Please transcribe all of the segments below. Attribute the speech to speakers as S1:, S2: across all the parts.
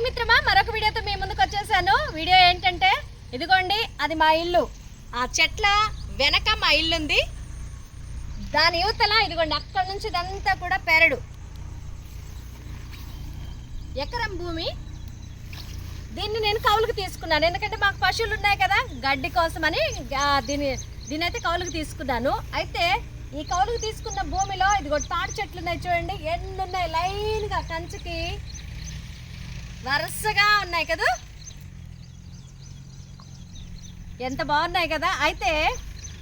S1: Hi మిత్రమా మరొక వీడియోతో మీ ముందుకు వచ్చేసాను. వీడియో ఏంటంటే ఇదిగోండి అది మా ఇల్లు. ఆ చెట్ల వెనక మా ఇల్లు ఉంది దాని యువతల ఇదిగోండి అక్కడ నుంచి ఇదంతా కూడా పెరడు. ఎకరం భూమి. దీన్ని నేను కౌలుకు తీసుకున్నాను. ఎందుకంటే మాకు పశువులు ఉన్నాయి కదా గడ్డి కోసమని దీని దీని అయితే కౌలుకు తీసుకున్నాను. అయితే ఈ కౌలుకు తీసుకున్న భూమిలో ఇదిగో తాటి చెట్లు ఉన్నాయి చూడండి ఎన్ని ఉన్నాయి లైన్గా కంచుకి వరుసగా ఉన్నాయి కదా? ఎంత బాగున్నాయి కదా. అయితే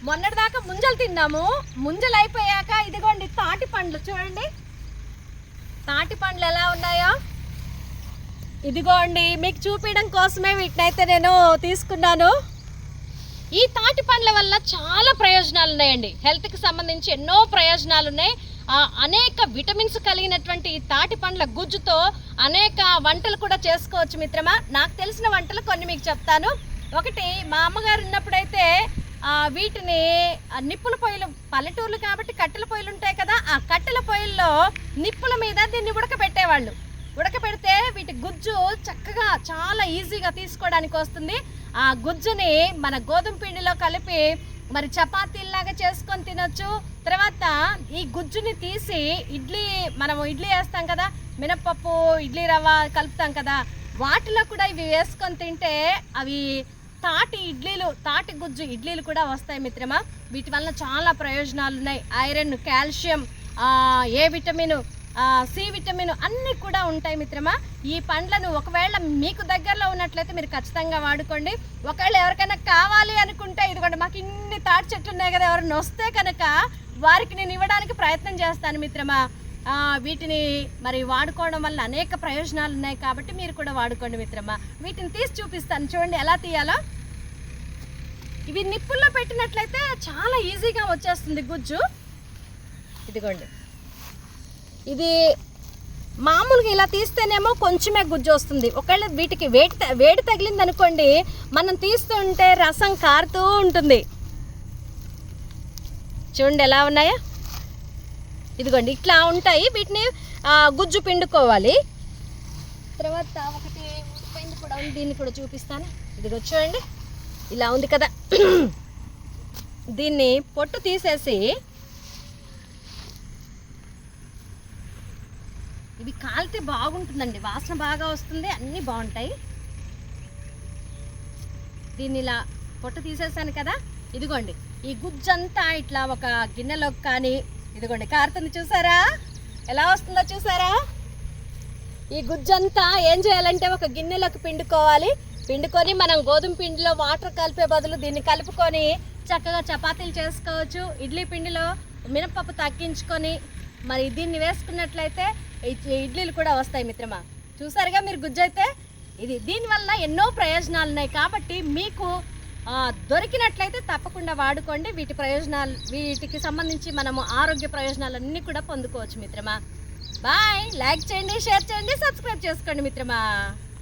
S1: మొన్నటిదాకా ముంజలు తిన్నాము. ముంజలు అయిపోయాక ఇదిగోండి తాటి పండ్లు చూడండి. తాటి పండ్లు ఎలా ఉన్నాయో. ఇదిగోండి మీకు చూపించడం కోసమే వీటినైతే నేను తీసుకున్నాను. ఈ తాటి పండ్ల వల్ల చాలా ప్రయోజనాలు ఉన్నాయండి హెల్త్కి సంబంధించి ఎన్నో ప్రయోజనాలు ఉన్నాయి అనేక విటమిన్స్ కలిగినటువంటి ఈ తాటి పండ్ల గుజ్జుతో అనేక వంటలు కూడా చేసుకోవచ్చు మిత్రమా. నాకు తెలిసిన వంటలు కొన్ని మీకు చెప్తాను. ఒకటి మా అమ్మగారు ఉన్నప్పుడైతే వీటిని నిప్పుల పొయ్యిలు పల్లెటూర్లు కాబట్టి కట్టెల పొయ్యిలు ఉంటాయి కదా ఆ కట్టెల పొయ్యిల్లో నిప్పుల మీద దీన్ని ఉడకబెట్టేవాళ్ళు. ఉడకబెడితే వీటి గుజ్జు చక్కగా చాలా ఈజీగా తీసుకోవడానికి వస్తుంది. ఆ గుజ్జుని మన గోధుమ పిండిలో కలిపి మరి చపాతీలాగా చేసుకొని తినొచ్చు. తర్వాత ఈ గుజ్జుని తీసి ఇడ్లీ మనం ఇడ్లీ వేస్తాం కదా మినప్పప్పు ఇడ్లీ రవ్వ కలుపుతాం కదా వాటిలో కూడా ఇవి వేసుకొని తింటే అవి తాటి ఇడ్లీలు తాటి గుజ్జు ఇడ్లీలు కూడా వస్తాయి మిత్రమా. వీటి వలన చాలా ప్రయోజనాలు ఉన్నాయి iron calcium A vitamin C vitamin అన్నీ కూడా ఉంటాయి మిత్రమా? ఈ పండ్లను ఒకవేళ మీకు దగ్గరలో ఉన్నట్లయితే మీరు ఖచ్చితంగా వాడుకోండి. ఒకవేళ ఎవరికైనా కావాలి అనుకుంటే ఇదిగోండి మాకు ఇన్ని తాటి చెట్లు ఉన్నాయి కదా ఎవరైనా వస్తే కనుక వారికి నేను ఇవ్వడానికి ప్రయత్నం చేస్తాను మిత్రమా. వీటిని మరి వాడుకోవడం వల్ల అనేక ప్రయోజనాలు ఉన్నాయి కాబట్టి మీరు కూడా వాడుకోండి మిత్రమా. వీటిని తీసి చూపిస్తాను. చూడండి ఎలా తీయాలో. ఇవి నిప్పుల్లో పెట్టినట్లయితే చాలా ఈజీగా వచ్చేస్తుంది గుజ్జు. ఇదిగోండి. ఇది మామూలుగా ఇలా తీస్తేనేమో కొంచెమే గుజ్జు వస్తుంది. ఒకవేళ వీటికి వేడి వేడి తగిలింది అనుకోండి మనం తీస్తుంటే రసం కారుతూ ఉంటుంది. చూడండి ఎలా ఉన్నాయా? ఇదిగోండి ఇట్లా ఉంటాయి. వీటిని గుజ్జు పిండుకోవాలి. తర్వాత ఒకటి ఉడిపోయింది కూడా ఉంది. దీన్ని కూడా చూపిస్తాను. ఇదిగో చూడండి. ఇలా ఉంది కదా. దీన్ని పొట్టు తీసేసి ఇవి కాలితే బాగుంటుందండి. వాసన బాగా వస్తుంది అన్నీ బాగుంటాయి. దీన్ని ఇలా పొట్టు తీసేసాను కదా ఇదిగోండి. ఈ గుజ్జంతా ఇట్లా ఒక గిన్నెలోకి కానీ ఇదిగోండి కారుతుంది చూసారా? ఎలా వస్తుందో చూసారా? ఈ గుజ్జంతా ఏం చేయాలంటే ఒక గిన్నెలోకి పిండుకోవాలి. పిండుకొని మనం గోధుమ పిండిలో వాటర్ కలిపే బదులు దీన్ని కలుపుకొని చక్కగా చపాతీలు చేసుకోవచ్చు. ఇడ్లీ పిండిలో మినపప్పు తగ్గించుకొని మరి దీన్ని వేసుకున్నట్లయితే ఇడ్లీలు కూడా వస్తాయి మిత్రమా? చూసారుగా మీరు గుజ్జు అయితే ఇది దీనివల్ల ఎన్నో ప్రయోజనాలు ఉన్నాయి కాబట్టి మీకు దొరికినట్లయితే తప్పకుండా వాడుకోండి. వీటి ప్రయోజనాలు వీటికి సంబంధించి మనము ఆరోగ్య ప్రయోజనాలన్నీ కూడా పొందుకోవచ్చు మిత్రమా. బాయ్. లైక్ చేయండి షేర్ చేయండి సబ్స్క్రైబ్ చేసుకోండి మిత్రమా.